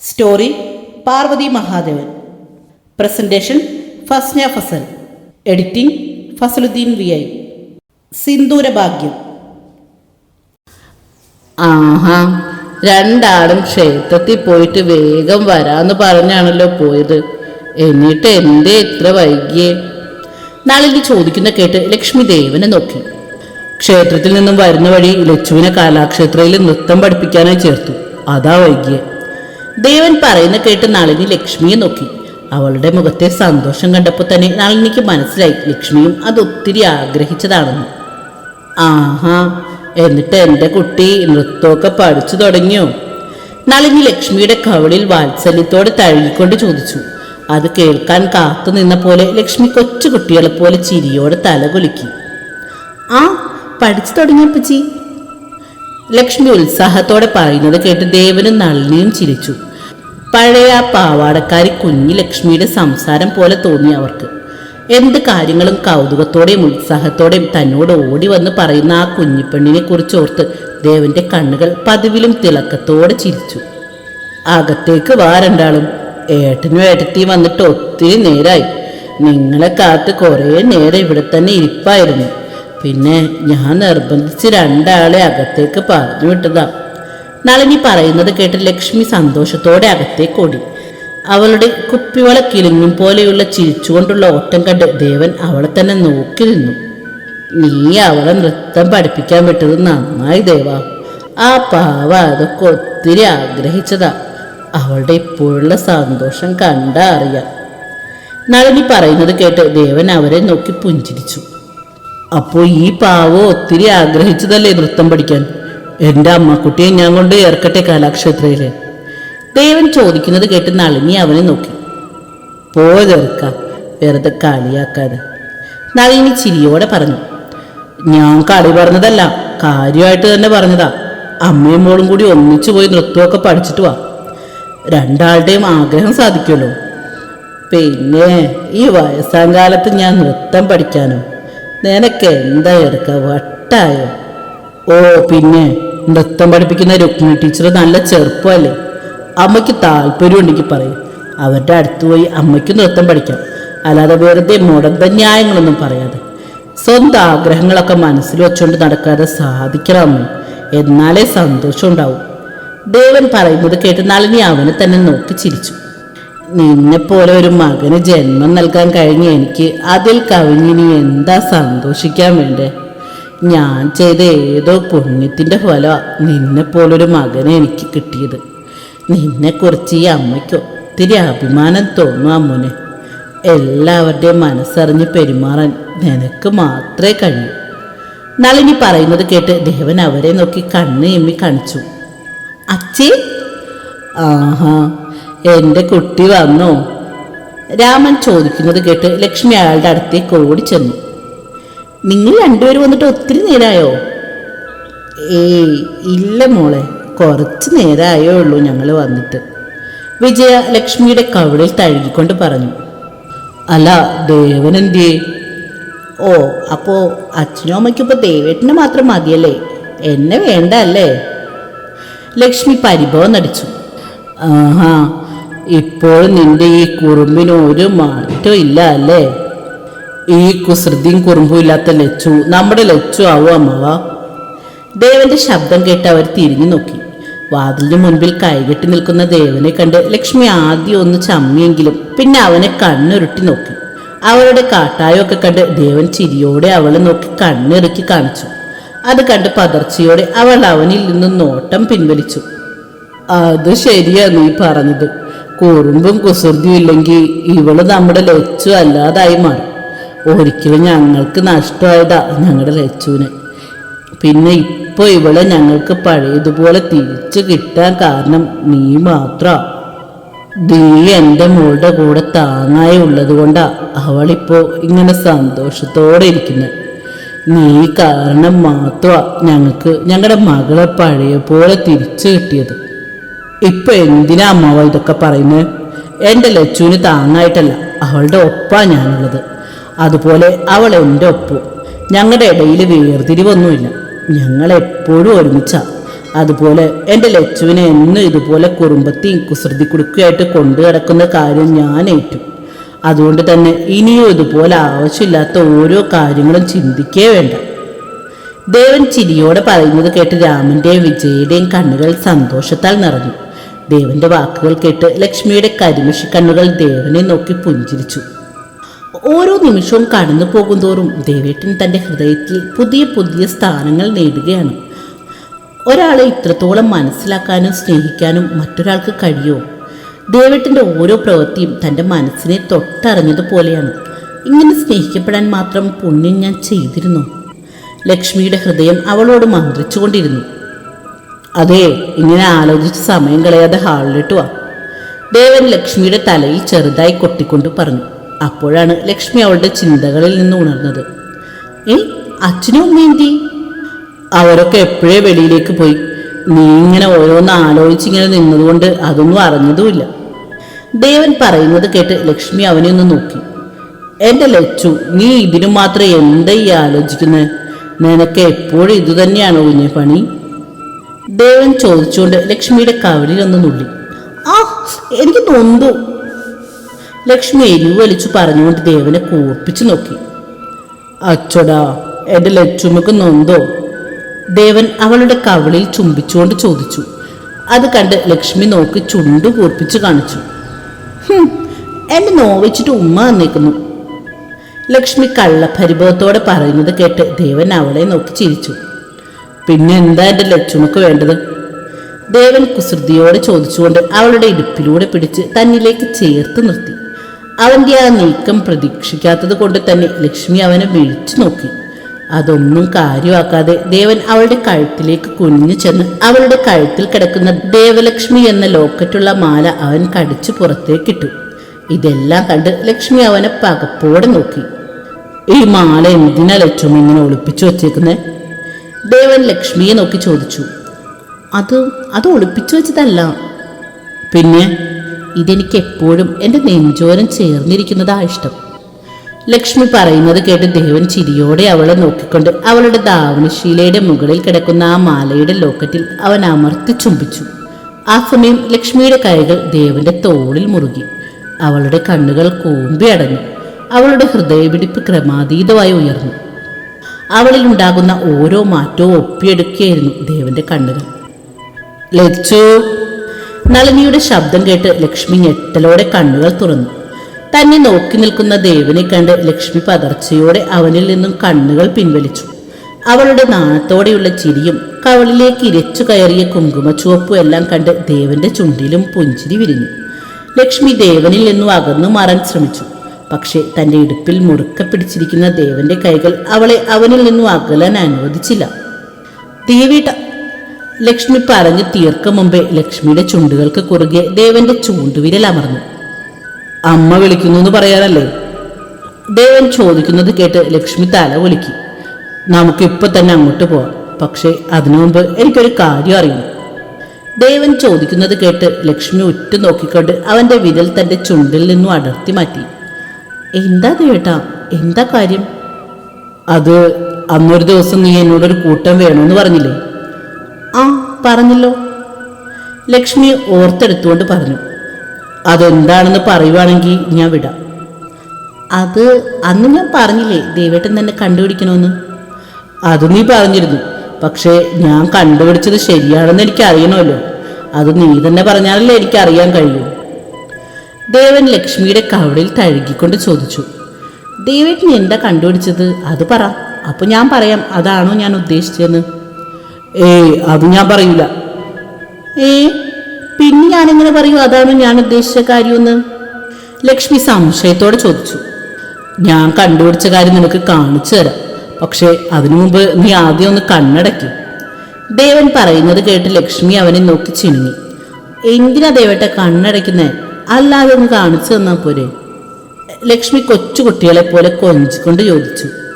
Story Parvathi Mahadevan. Presentation Fasna Fasal. Editing Fasaluddin V I. സിന്ദൂരഭാഗ്യം. ആഹാ രണ്ടാളും ക്ഷേത്രത്തിൽ പോയിട്ട് വേഗം വരാന്ന് പറഞ്ഞാണല്ലോ പോയത്. എന്നിട്ട് എന്തേ ഇത്ര വൈകിയേ? നളിനി ചോദിക്കുന്ന കേട്ട് ലക്ഷ്മി ദേവനെ നോക്കി. ക്ഷേത്രത്തിൽ നിന്നും വരുന്ന വഴി ലച്ചുവിനെ കലാക്ഷേത്രയിൽ നൃത്തം പഠിപ്പിക്കാനായി ചേർത്തു. അതാ വൈകിയേ. ദേവൻ പറയുന്ന കേട്ട് നളിനി ലക്ഷ്മിയെ നോക്കി. അവളുടെ മുഖത്തെ സന്തോഷം കണ്ടപ്പോൾ തന്നെ നളിനിക്ക് മനസ്സിലായി. ലക്ഷ്മിയും അത് ഒത്തിരി ആഗ്രഹിച്ചതാണെന്ന്. ആഹാ എന്നിട്ട് എന്റെ കുട്ടി നൃത്തമൊക്കെ പഠിച്ചു തുടങ്ങിയോ? നളിനി ലക്ഷ്മിയുടെ കവളിൽ വാത്സല്യത്തോടെ തഴുകിക്കൊണ്ട് ചോദിച്ചു. അത് കേൾക്കാൻ കാത്തു നിന്ന പോലെ ലക്ഷ്മി കൊച്ചു കൊച്ചുകുട്ടികളെ പോലെ ചിരിയോടെ തലകുലുക്കി ആ പഠിച്ചു തുടങ്ങിയപ്പച്ചി ലക്ഷ്മി ഉത്സാഹത്തോടെ പറയുന്നത് കേട്ട് ദേവനും നളിനിയും ചിരിച്ചു. പഴയ ആ പാവാടക്കാരി കുഞ്ഞി ലക്ഷ്മിയുടെ സംസാരം പോലെ തോന്നി അവർക്ക്. എന്ത് കാര്യങ്ങളും കൗതുകത്തോടെയും ഉത്സാഹത്തോടെയും തന്നോട് ഓടി വന്ന് പറയുന്ന ആ കുഞ്ഞിപ്പെണ്ണിനെ കുറിച്ച് ഓർത്ത് ദേവന്റെ കണ്ണുകൾ പതിവിലും തിളക്കത്തോടെ ചിരിച്ചു. അകത്തേക്ക് വാ രണ്ടാളും. ഏട്ടനും ഏട്ടത്തിയും വന്നിട്ട് ഒത്തിരി നേരായി. നിങ്ങളെ കാത്ത് കുറേ നേരം ഇവിടെ തന്നെ ഇരിപ്പായിരുന്നു. പിന്നെ ഞാൻ നിർബന്ധിച്ച് രണ്ടാളെ അകത്തേക്ക് പറഞ്ഞു വിട്ടതാ. നളിനി പറയുന്നത് കേട്ട് ലക്ഷ്മി സന്തോഷത്തോടെ അകത്തേക്ക് അവളുടെ കുപ്പിവള കിളിങ്ങും പോലെയുള്ള ചിരിച്ചുകൊണ്ടുള്ള ഓട്ടം കണ്ട് ദേവൻ അവളെ തന്നെ നോക്കി നിന്നു. നീ അവളെ നൃത്തം പഠിപ്പിക്കാൻ വിട്ടത് നന്നായി ദേവാ. ആ പാവ അതൊക്കെ ഒത്തിരി ആഗ്രഹിച്ചതാ. അവളുടെ ഇപ്പോഴുള്ള സന്തോഷം കണ്ടാ അറിയാം. നളിനി പറയുന്നത് കേട്ട് ദേവൻ അവരെ നോക്കി പുഞ്ചിരിച്ചു. അപ്പോൾ ഈ പാവോ ഒത്തിരി ആഗ്രഹിച്ചതല്ലേ നൃത്തം പഠിക്കാൻ? എന്റെ അമ്മക്കുട്ടിയെ ഞാൻ കൊണ്ട് ഏർക്കട്ടെ കലാക്ഷേത്രയിൽ. ദേവൻ ചോദിക്കുന്നത് കേട്ട് നളിനി അവനെ നോക്കി. പോയതെറുക്ക വെറുതെ കളിയാക്കാതെ. നളിനി ചിരിയോടെ പറഞ്ഞു ഞാൻ കളി പറഞ്ഞതല്ല കാര്യമായിട്ട് തന്നെ പറഞ്ഞതാ. അമ്മയും മോളും കൂടി ഒന്നിച്ചു പോയി നൃത്തമൊക്കെ പഠിച്ചിട്ട് വാ. രണ്ടാളുടെയും ആഗ്രഹം സാധിക്കുമല്ലോ. പിന്നെ ഈ വയസ്സാം കാലത്ത് ഞാൻ നൃത്തം പഠിക്കാനോ? നിനക്ക് എന്താ എടുക്ക വട്ടായോ? ഓ പിന്നെ നൃത്തം പഠിപ്പിക്കുന്ന രുക്മിണി ടീച്ചർ നല്ല ചെറുപ്പമല്ലേ? അമ്മയ്ക്ക് താല്പര്യം ഉണ്ടെങ്കിൽ പറയും. അവരുടെ അടുത്ത് പോയി അമ്മയ്ക്ക് നൃത്തം പഠിക്കാം. അല്ലാതെ വെറുതെ മുടന്ത ന്യായങ്ങളൊന്നും പറയാതെ. സ്വന്തം ആഗ്രഹങ്ങളൊക്കെ മനസ്സിൽ വെച്ചുകൊണ്ട് നടക്കാതെ സാധിക്കണം അമ്മ. എന്നാലേ സന്തോഷം ഉണ്ടാവും. ദേവൻ പറയുന്നത് കേട്ട് നളിനി അവനെ തന്നെ നോക്കി ചിരിച്ചു. നിന്നെപ്പോലെ ഒരു മകന് ജന്മം നൽകാൻ കഴിഞ്ഞ എനിക്ക് അതിൽ കവിഞ്ഞിനി എന്താ സന്തോഷിക്കാൻ വേണ്ടേ? ഞാൻ ചെയ്ത ഏതോ പുണ്യത്തിന്റെ ഫലമാ നിന്നെപ്പോലൊരു മകനെ എനിക്ക് കിട്ടിയത്. നിന്നെക്കുറിച്ച് ഈ അമ്മയ്ക്ക് ഒത്തിരി അഭിമാനം തോന്നും അമ്മുനെ എല്ലാവരുടെയും മനസ്സറിഞ്ഞ് പെരുമാറാൻ നിനക്ക് മാത്രമേ കഴിയൂ. നളിനി പറയുന്നത് കേട്ട് ദേവൻ അവരെ നോക്കി കണ്ണ് എമ്മി കാണിച്ചു. അച്ഛേ? ആഹാ എന്റെ കുട്ടി വന്നോ? രാമൻ ചോദിക്കുന്നത് കേട്ട് ലക്ഷ്മി അയാളുടെ അടുത്തേക്ക് ഓടി ചെന്നു. നിങ്ങൾ രണ്ടുപേരും വന്നിട്ട് ഒത്തിരി നേരായോ? ഏയ് ഇല്ല മോളെ. കുറച്ച് നേരമായേ ഉള്ളൂ ഞങ്ങൾ വന്നിട്ട്. വിജയ ലക്ഷ്മിയുടെ കവിളിൽ തഴുകിക്കൊണ്ട് പറഞ്ഞു. അല്ല ദേവനെന്തി? ഓ അപ്പോൾ അച്ഛനും അമ്മയ്ക്കും ദേവേട്ടനെ മാത്രം മതിയല്ലേ? എന്നെ വേണ്ട അല്ലേ? ലക്ഷ്മി പരിഭവം നടിച്ചു. ആഹാ ഇപ്പോൾ നിന്റെ ഈ കുറുമ്പിനൊരു ഒരു മാറ്റവും ഇല്ല അല്ലേ? ഈ കുസൃതിയും കുറുമ്പും ഇല്ലാത്ത ലച്ചു നമ്മുടെ ലച്ചു ആവും അമ്മവ. ദേവന്റെ ശബ്ദം കേട്ട് അവർ തിരിഞ്ഞു നോക്കി. വാതിലിന് മുൻപിൽ കൈകെട്ടി നിൽക്കുന്ന ദേവനെ കണ്ട് ലക്ഷ്മി ആദ്യം ഒന്ന് ചമ്മിയെങ്കിലും പിന്നെ അവനെ കണ്ണുരുട്ടി നോക്കി. അവളുടെ കാട്ടായൊക്കെ കണ്ട് ദേവൻ ചിരിയോടെ അവളെ നോക്കി കണ്ണിറുക്കി കാണിച്ചു. അത് കണ്ട് പതർച്ചയോടെ അവൾ അവനിൽ നിന്ന് നോട്ടം പിൻവലിച്ചു. അത് ശരിയാ നീ പറഞ്ഞത്. കുറുമ്പും കുസൃതിയും ഇല്ലെങ്കിൽ ഇവൾ നമ്മുടെ ലച്ചു അല്ലാതായി മാറും. ഒരിക്കലും ഞങ്ങൾക്ക് നഷ്ടമായതാ ഞങ്ങളുടെ ലച്ചുവിന്. പിന്നെ ഇപ്പൊ ഇവളെ ഞങ്ങൾക്ക് പഴയതുപോലെ തിരിച്ചു കിട്ടാൻ കാരണം നീ മാത്ര. നീ എന്റെ മോളുടെ കൂടെ താങ്ങായി ഉള്ളത് കൊണ്ടാ അവളിപ്പോ ഇങ്ങനെ സന്തോഷത്തോടെ ഇരിക്കുന്നത് നീ കാരണം മാത്രമാ ഞങ്ങൾക്ക് ഞങ്ങളുടെ മകളെ പഴയ പോലെ തിരിച്ചു കിട്ടിയത്. ഇപ്പൊ എന്തിനാ അമ്മാവ ഇതൊക്കെ പറയുന്നത് എന്റെ ലച്ചുവിന് താങ്ങായിട്ടല്ല അവളുടെ ഒപ്പാ ഞാനുള്ളത്. അതുപോലെ അവൾ എന്റെ ഒപ്പും. ഞങ്ങളുടെ ഇടയിൽ വേർതിരിവൊന്നുമില്ല ഞങ്ങളെപ്പോഴും ഒരുമിച്ചാ. അതുപോലെ എന്റെ ലച്ചുവിനെ എന്നും ഇതുപോലെ കുറുമ്പത്തി കുസൃതി കുടുക്കുകയായിട്ട് കൊണ്ടു കിടക്കുന്ന കാര്യം ഞാൻ ഏറ്റു. അതുകൊണ്ട് തന്നെ ഇനിയും ഇതുപോലെ ആവശ്യമില്ലാത്ത ഓരോ കാര്യങ്ങളും ചിന്തിക്കേ വേണ്ട. ദേവൻ ചിരിയോടെ പറയുന്നത് കേട്ട് രാമന്റെയും വിജയുടെയും കണ്ണുകൾ സന്തോഷത്താൽ നിറഞ്ഞു. ദേവന്റെ വാക്കുകൾ കേട്ട് ലക്ഷ്മിയുടെ കരിമിഷി കണ്ണുകൾ ദേവനെ നോക്കി പുഞ്ചിരിച്ചു. ഓരോ നിമിഷവും കടന്നു പോകുന്തോറും ദേവേട്ടൻ തന്റെ ഹൃദയത്തിൽ പുതിയ പുതിയ സ്ഥാനങ്ങൾ നേടുകയാണ്. ഒരാളെ ഇത്രത്തോളം മനസ്സിലാക്കാനും സ്നേഹിക്കാനും മറ്റൊരാൾക്ക് കഴിയുമോ ദേവേട്ടന്റെ ഓരോ പ്രവൃത്തിയും തന്റെ മനസ്സിനെ തൊട്ടറിഞ്ഞതുപോലെയാണ് ഇങ്ങനെ സ്നേഹിക്കപ്പെടാൻ മാത്രം പുണ്യം ഞാൻ ചെയ്തിരുന്നു. ലക്ഷ്മിയുടെ ഹൃദയം അവളോട് മന്ത്രിച്ചുകൊണ്ടിരുന്നു. അതെ ഇങ്ങനെ ആലോചിച്ച് സമയം കളയാതെ ഹാളിലിട്ട് വാ. ദേവൻ ലക്ഷ്മിയുടെ തലയിൽ ചെറുതായി കൊട്ടിക്കൊണ്ട് പറഞ്ഞു. അപ്പോഴാണ് ലക്ഷ്മി അവളുടെ ചിന്തകളിൽ നിന്ന് ഉണർന്നത്. ഏ അച്ഛനും അമ്മയെന്തി അവരൊക്കെ എപ്പോഴേ വെളിയിലേക്ക് പോയി? നീ ഇങ്ങനെ ഓരോന്ന് ആലോചിച്ചിങ്ങനെ നിന്നതുകൊണ്ട് അതൊന്നും അറിഞ്ഞതുമില്ല. ദേവൻ പറയുന്നത് കേട്ട് ലക്ഷ്മി അവനെ ഒന്ന് നോക്കി. എന്റെ ലച്ചു നീ ഇതിനു മാത്രം എന്താ ഈ ആലോചിക്കുന്നത് നിനക്ക് എപ്പോഴും ഇത് തന്നെയാണോ കുഞ്ഞെ പണി? ദേവൻ ചോദിച്ചുകൊണ്ട് ലക്ഷ്മിയുടെ കവലിൽ ഒന്ന് നുള്ളി. ആ എനിക്ക് നൊന്തു ലക്ഷ്മി എരിവ് വലിച്ചു പറഞ്ഞുകൊണ്ട് ദേവനെ കൂർപ്പിച്ചു നോക്കി. അച്ചടാ എന്റെ ലച്ചുമ്മക്ക് നൊന്തോ? ദേവൻ അവളുടെ കവളിൽ ചുംബിച്ചുകൊണ്ട് ചോദിച്ചു. അത് കണ്ട് ലക്ഷ്മി നോക്കി ചുണ്ടു കൂർപ്പിച്ചു കാണിച്ചു. എന്നെ നോവിച്ചിട്ട് ഉമ്മ വന്നേക്കുന്നു. ലക്ഷ്മി കള്ളപരിഭവത്തോടെ പറയുന്നത് കേട്ട് ദേവൻ അവളെ നോക്കി ചിരിച്ചു. പിന്നെ എന്താ എന്റെ ലക്ഷ്മക്ക് വേണ്ടത്? ദേവൻ കുസൃതിയോടെ ചോദിച്ചുകൊണ്ട് അവളുടെ ഇടുപ്പിലൂടെ പിടിച്ച് തന്നിലേക്ക് ചേർത്ത് നിർത്തി. അവന്റെ ആ നീക്കം പ്രതീക്ഷിക്കാത്തത് കൊണ്ട് തന്നെ ലക്ഷ്മി അവനെ വിളിച്ചു നോക്കി. അതൊന്നും കാര്യമാക്കാതെ ദേവൻ അവളുടെ കഴുത്തിലേക്ക് കുനിഞ്ഞു ചെന്ന് അവളുടെ കഴുത്തിൽ കിടക്കുന്ന ദേവലക്ഷ്മി എന്ന ലോക്കറ്റുള്ള മാല അവൻ കടിച്ചു പുറത്തേക്കിട്ടു ഇതെല്ലാം കണ്ട് ലക്ഷ്മി അവനെ പകപ്പോടെ നോക്കി. ഈ മാല എന്തിനാ ലക്ഷ്മി ഇങ്ങനെ ഒളിപ്പിച്ചു വച്ചേക്കുന്നേ? ദേവൻ ലക്ഷ്മിയെ നോക്കി ചോദിച്ചു. അത് അത് ഒളിപ്പിച്ചു വെച്ചതല്ല. പിന്നെ? ഇതെനിക്ക് എപ്പോഴും എന്റെ നെഞ്ചോരം ചേർന്നിരിക്കുന്നതാ ഇഷ്ടം. ലക്ഷ്മി പറയുന്നത് കേട്ട് ദേവൻ ചിരിയോടെ അവളെ നോക്കിക്കൊണ്ട് അവളുടെ ദാവണശീലയുടെ മുകളിൽ കിടക്കുന്ന ആ മാലയുടെ ലോക്കറ്റിൽ അവൻ അമർത്തി ചുംബിച്ചു. ആ സമയം ലക്ഷ്മിയുടെ കൈകൾ ദേവന്റെ തോളിൽ മുറുകി. അവളുടെ കണ്ണുകൾ കൂമ്പി അടഞ്ഞു. അവളുടെ ഹൃദയപിടിപ്പ് ക്രമാതീതമായി ഉയർന്നു. അവളിൽ ഉണ്ടാകുന്ന ഓരോ മാറ്റവും ഒപ്പിയെടുക്കുകയായിരുന്നു ദേവന്റെ കണ്ണുകൾ. ലച്ചു നളിനിയുടെ ശബ്ദം കേട്ട് ലക്ഷ്മി ഞെട്ടലോടെ കണ്ണുകൾ തുറന്നു. തന്നെ നോക്കി നിൽക്കുന്ന ദേവനെ കണ്ട് ലക്ഷ്മി പതർച്ചയോടെ അവനിൽ നിന്നും കണ്ണുകൾ പിൻവലിച്ചു. അവളുടെ നാണത്തോടെയുള്ള ചിരിയും കവളിലേക്ക് ഇരച്ചു കയറിയ കുങ്കുമച്ചുവപ്പും എല്ലാം കണ്ട് ദേവന്റെ ചുണ്ടിലും പുഞ്ചിരി വിരിഞ്ഞു. ലക്ഷ്മി ദേവനിൽ നിന്നും അകന്നു മാറാൻ ശ്രമിച്ചു. പക്ഷേ തന്റെ ഇടുപ്പിൽ മുറുക്ക പിടിച്ചിരിക്കുന്ന ദേവന്റെ കൈകൾ അവളെ അവനിൽ നിന്നും അകലാൻ അനുവദിച്ചില്ല. ദേവീട്ട ലക്ഷ്മി പറഞ്ഞു തീർക്കും മുമ്പേ ലക്ഷ്മിയുടെ ചുണ്ടുകൾക്ക് കുറുകെ ദേവന്റെ ചൂണ്ടുവിരൽ അമർന്നു. അമ്മ വിളിക്കുന്നു എന്ന് പറയാനല്ലേ? ദേവൻ ചോദിക്കുന്നത് കേട്ട് ലക്ഷ്മി തല ഒലുക്കി നമുക്ക് ഇപ്പൊ തന്നെ അങ്ങോട്ട് പോവാം. പക്ഷേ അതിനു മുമ്പ് എനിക്കൊരു കാര്യം അറിയണം. ദേവൻ ചോദിക്കുന്നത് കേട്ട് ലക്ഷ്മി ഉറ്റു നോക്കിക്കൊണ്ട് അവന്റെ വിരൽ തന്റെ ചുണ്ടിൽ നിന്നും അടർത്തി മാറ്റി. എന്താ ദേട്ടാ എന്താ കാര്യം? അത് അന്നൊരു ദിവസം നീ എന്നോടൊരു കൂട്ടം വേണമെന്ന് പറഞ്ഞില്ലേ? ആ പറഞ്ഞല്ലോ. ലക്ഷ്മി ഓർത്തെടുത്തുകൊണ്ട് പറഞ്ഞു. അതെന്താണെന്ന് പറയുവാണെങ്കിൽ ഞാൻ വിടാം. അത് അന്ന് ഞാൻ പറഞ്ഞില്ലേ ദേവേട്ടൻ തന്നെ കണ്ടുപിടിക്കണമെന്ന് അത് നീ പറഞ്ഞിരുന്നു. പക്ഷേ ഞാൻ കണ്ടുപിടിച്ചത് ശരിയാണെന്ന് എനിക്ക് അറിയണമല്ലോ അത് നീ തന്നെ പറഞ്ഞാലല്ലേ എനിക്ക് അറിയാൻ കഴിയൂ. ദേവൻ ലക്ഷ്മിയുടെ കവളിൽ തഴുകിക്കൊണ്ട് ചോദിച്ചു. ദേവേട്ടൻ എന്താ കണ്ടുപിടിച്ചത്? അത് പറ. അപ്പോൾ ഞാൻ പറയാം അതാണോ ഞാൻ ഉദ്ദേശിച്ചതെന്ന്. ഏയ് അത് ഞാൻ പറയൂല. ഏ പിന്നെ ഞാനെങ്ങനെ പറയൂ? അതാണ് ഞാൻ ഉദ്ദേശിച്ച കാര്യമെന്ന്? ലക്ഷ്മി സംശയത്തോടെ ചോദിച്ചു. ഞാൻ കണ്ടുപിടിച്ച കാര്യം നിനക്ക് കാണിച്ചു തരാം. പക്ഷേ അതിനു മുമ്പ് നീ ആദ്യം ഒന്ന് കണ്ണടയ്ക്കും ദേവൻ പറയുന്നത് കേട്ട് ലക്ഷ്മി അവനെ നോക്കി ചിണുങ്ങി. എന്തിനാ ദേവേട്ട കണ്ണടയ്ക്കുന്നേ? അല്ലാതെ ഒന്ന് കാണിച്ചു തന്നാൽ പോരെ. ലക്ഷ്മി കൊച്ചു കുട്ടികളെ പോലെ കൊഞ്ചിക്കൊണ്ട് ചോദിച്ചു.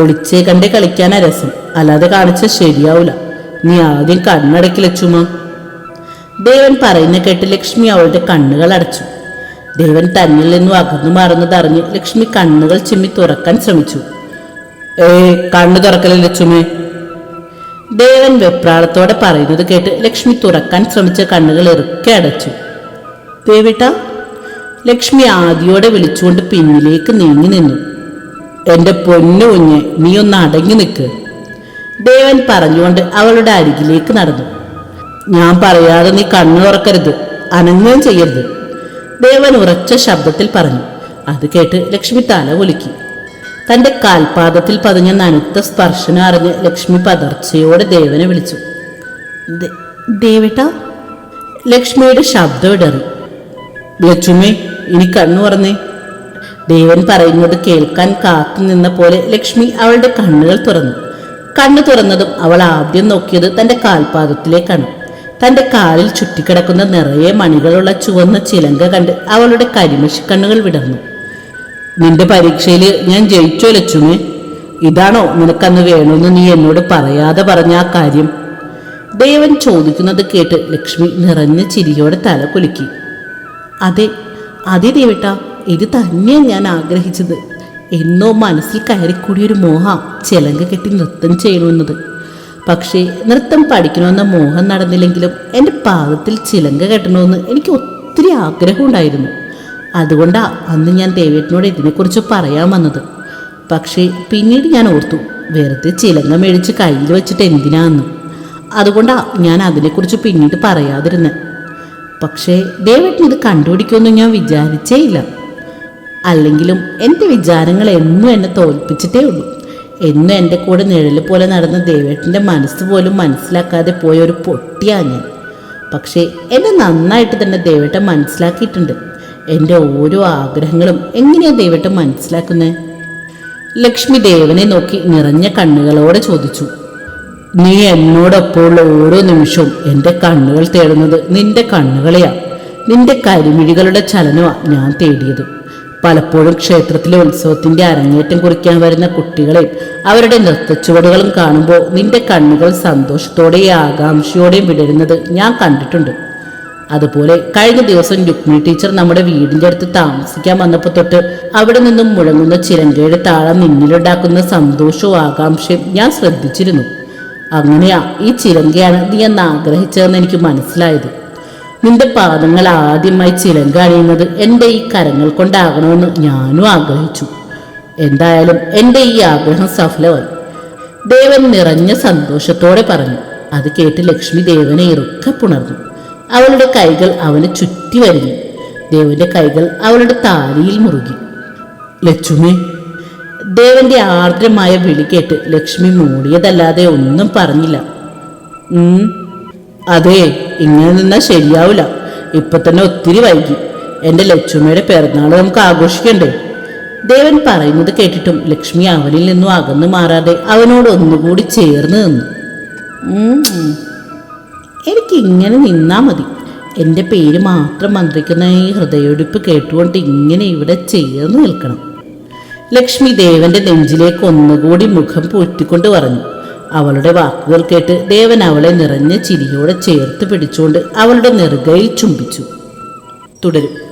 ഒളിച്ചേ കണ്ടേ കളിക്കാനാ രസം. അല്ലാതെ കാണിച്ച ശരിയാവൂല. നീ ആദ്യം കണ്ണടക്കി ലച്ചുമ ദേവൻ പറയുന്ന കേട്ട് ലക്ഷ്മി അവളുടെ കണ്ണുകൾ അടച്ചു. ദേവൻ തന്നിൽ നിന്നും അകന്നു മാറുന്നത് അറിഞ്ഞ് ലക്ഷ്മി കണ്ണുകൾ ചിമ്മി തുറക്കാൻ ശ്രമിച്ചു. ഏ കണ്ണു തുറക്കല ലക്ഷ്മി ദേവൻ വെപ്രാളത്തോടെ പറയുന്നത് കേട്ട് ലക്ഷ്മി തുറക്കാൻ ശ്രമിച്ച കണ്ണുകൾ ഇറുക്കെ അടച്ചു. ദേവിട്ട ലക്ഷ്മി ആദിയോടെ വിളിച്ചുകൊണ്ട് പിന്നിലേക്ക് നീങ്ങി നിന്നു. എന്റെ പൊന്നു കുഞ്ഞ് നീ ഒന്ന് അടങ്ങി നിൽക്ക് ദേവൻ പറഞ്ഞുകൊണ്ട് അവളുടെ അരികിലേക്ക് നടന്നു. ഞാൻ പറയാതെ നീ കണ്ണു തുറക്കരുത് അനങ്ങുകയും ചെയ്യരുത്. ദേവൻ ഉറച്ച ശബ്ദത്തിൽ പറഞ്ഞു. അത് കേട്ട് ലക്ഷ്മി തല കുലുക്കി. തന്റെ കാൽപാദത്തിൽ പതിഞ്ഞ നനുത്ത സ്പർശനം അറിഞ്ഞ് ലക്ഷ്മി പതർച്ചയോടെ ദേവനെ വിളിച്ചു. "ദേ- ദേവേട്ടാ? ലക്ഷ്മിയുടെ ശബ്ദം ഇടറി. ലക്ഷ്മി ഇനി കണ്ണു പറഞ്ഞേ ദേവൻ പറയുന്നത് കേൾക്കാൻ കാത്തുനിന്ന പോലെ ലക്ഷ്മി അവളുടെ കണ്ണുകൾ തുറന്നു. കണ്ണു തുറന്നതും അവൾ ആദ്യം നോക്കിയത് തന്റെ കാൽപാദത്തിലേക്കാണ്. തന്റെ കാലിൽ ചുറ്റിക്കിടക്കുന്ന നിറയെ മണികളുള്ള ചുവന്ന ചിലങ്ക കണ്ട് അവളുടെ കരിമഷി കണ്ണുകൾ വിടർന്നു. നിന്റെ പരീക്ഷയിൽ ഞാൻ ജയിച്ചോ ലക്ഷ്മി? ഇതാണോ നിനക്കന്ന് വേണമെന്ന് നീ എന്നോട് പറയാതെ പറഞ്ഞ ആ കാര്യം? ദേവൻ ചോദിക്കുന്നത് കേട്ട് ലക്ഷ്മി നിറഞ്ഞ ചിരിയോടെ തല കുലുക്കി. അതെ അതെ ദേവേട്ട. ഇത് തന്നെയാണ് ഞാൻ ആഗ്രഹിച്ചത്. എന്നോ മനസ്സിൽ കയറിക്കൂടിയൊരു മോഹം ചിലങ്ക കെട്ടി നൃത്തം ചെയ്യണമെന്നത് പക്ഷേ നൃത്തം പഠിക്കണമെന്ന മോഹം നടന്നില്ലെങ്കിലും എന്റെ പാദത്തിൽ ചിലങ്ക കെട്ടണമെന്ന് എനിക്ക് ഒത്തിരി ആഗ്രഹമുണ്ടായിരുന്നു അതുകൊണ്ടാണ് അന്ന് ഞാൻ ദേവേട്ടനോട് ഇതിനെക്കുറിച്ച് പറയാൻ വന്നത്. പക്ഷേ പിന്നീട് ഞാൻ ഓർത്തു വെറുതെ ചിലങ്ക മേടിച്ച് കയ്യിൽ വെച്ചിട്ട് എന്തിനാന്ന് അതുകൊണ്ടാണ് ഞാൻ അതിനെക്കുറിച്ച് പിന്നീട് പറയാതിരുന്നത് പക്ഷേ ദേവേട്ടൻ ഇത് കണ്ടുപിടിക്കുമെന്ന് ഞാൻ വിചാരിച്ചേ ഇല്ല. അല്ലെങ്കിലും എന്റെ വിചാരങ്ങൾ എന്നും എന്നെ തോൽപ്പിച്ചിട്ടേ ഉള്ളൂ. എന്നും എന്റെ കൂടെ നിഴൽ പോലെ നടന്ന ദേവേട്ടന്റെ മനസ്സ് പോലും മനസ്സിലാക്കാതെ പോയ ഒരു പൊട്ടിയാ ഞാൻ. പക്ഷേ എന്നെ നന്നായിട്ട് തന്നെ ദേവേട്ടൻ മനസ്സിലാക്കിയിട്ടുണ്ട്. എന്റെ ഓരോ ആഗ്രഹങ്ങളും എങ്ങനെയാണ് ദേവേട്ടൻ മനസ്സിലാക്കുന്നത് ലക്ഷ്മി ദേവനെ നോക്കി നിറഞ്ഞ കണ്ണുകളോടെ ചോദിച്ചു. നീ എന്നോടൊപ്പമുള്ള ഓരോ നിമിഷവും എന്റെ കണ്ണുകൾ തേടുന്നത് നിന്റെ കണ്ണുകളെയാ. നിന്റെ കരിമിഴികളുടെ ചലനമാണ് ഞാൻ തേടിയത്. പലപ്പോഴും ക്ഷേത്രത്തിലെ ഉത്സവത്തിന്റെ അരങ്ങേറ്റം കുറിക്കാൻ വരുന്ന കുട്ടികളെ അവരുടെ നൃത്തച്ചുവടുകളും കാണുമ്പോൾ നിന്റെ കണ്ണുകൾ സന്തോഷത്തോടെയും ആകാംക്ഷയോടെയും വിടരുന്നത് ഞാൻ കണ്ടിട്ടുണ്ട്. അതുപോലെ കഴിഞ്ഞ ദിവസം രുക്മിണി ടീച്ചർ നമ്മുടെ വീടിന്റെ അടുത്ത് താമസിക്കാൻ വന്നപ്പോൾ തൊട്ട് അവിടെ നിന്നും മുഴങ്ങുന്ന ചിരങ്കയുടെ താളം നിന്നിലുണ്ടാക്കുന്ന സന്തോഷവും ആകാംക്ഷയും ഞാൻ ശ്രദ്ധിച്ചിരുന്നു. അങ്ങനെയാ ഈ ചിരങ്കയാണ് നീ എന്ന് ആഗ്രഹിച്ചതെന്ന് എനിക്ക് മനസ്സിലായത്. നിന്റെ പാദങ്ങൾ ആദ്യമായി ചിലങ്ക അണിയുന്നത് എന്റെ ഈ കരങ്ങൾ കൊണ്ടാകണമെന്ന് ഞാനും ആഗ്രഹിച്ചു. എന്തായാലും എന്റെ ഈ ആഗ്രഹം സഫലമായി. ദേവൻ നിറഞ്ഞ സന്തോഷത്തോടെ പറഞ്ഞു. അത് കേട്ട് ലക്ഷ്മി ദേവനെ ഇറുക്കെ പുണർന്നു. അവളുടെ കൈകൾ അവനെ ചുറ്റി വരിഞ്ഞു. ദേവന്റെ കൈകൾ അവളുടെ താലിയിൽ മുറുകി. ലക്ഷ്മി ദേവന്റെ ആർദ്രമായ വിളി കേട്ട് ലക്ഷ്മി മൂടിയതല്ലാതെ ഒന്നും പറഞ്ഞില്ല. അതെ ഇങ്ങനെ നിന്നാൽ ശരിയാവില്ല ഇപ്പൊ തന്നെ ഒത്തിരി വൈകി. എന്റെ ലക്ഷ്മിയുടെ പിറന്നാൾ നമുക്ക് ആഘോഷിക്കണ്ടേ? ദേവൻ പറയുന്നത് കേട്ടിട്ടും ലക്ഷ്മി അവനിൽ നിന്നും അകന്നു മാറാതെ അവനോട് ഒന്നുകൂടി ചേർന്ന് നിന്നു. എനിക്ക് ഇങ്ങനെ നിന്നാ മതി. എന്റെ പേര് മാത്രം മന്ത്രിക്കുന്ന ഈ ഹൃദയൊടിപ്പ് കേട്ടുകൊണ്ട് ഇങ്ങനെ ഇവിടെ ചേർന്ന് നിൽക്കണം. ലക്ഷ്മി ദേവന്റെ നെഞ്ചിലേക്ക് ഒന്നുകൂടി മുഖം പൂറ്റിക്കൊണ്ട് പറഞ്ഞു. അവളുടെ വാക്കുകൾ കേട്ട് ദേവൻ അവളെ നിറഞ്ഞ ചിരിയോടെ ചേർത്ത് പിടിച്ചുകൊണ്ട് അവളുടെ നെറുകയിൽ ചുംബിച്ചു. തുടരും.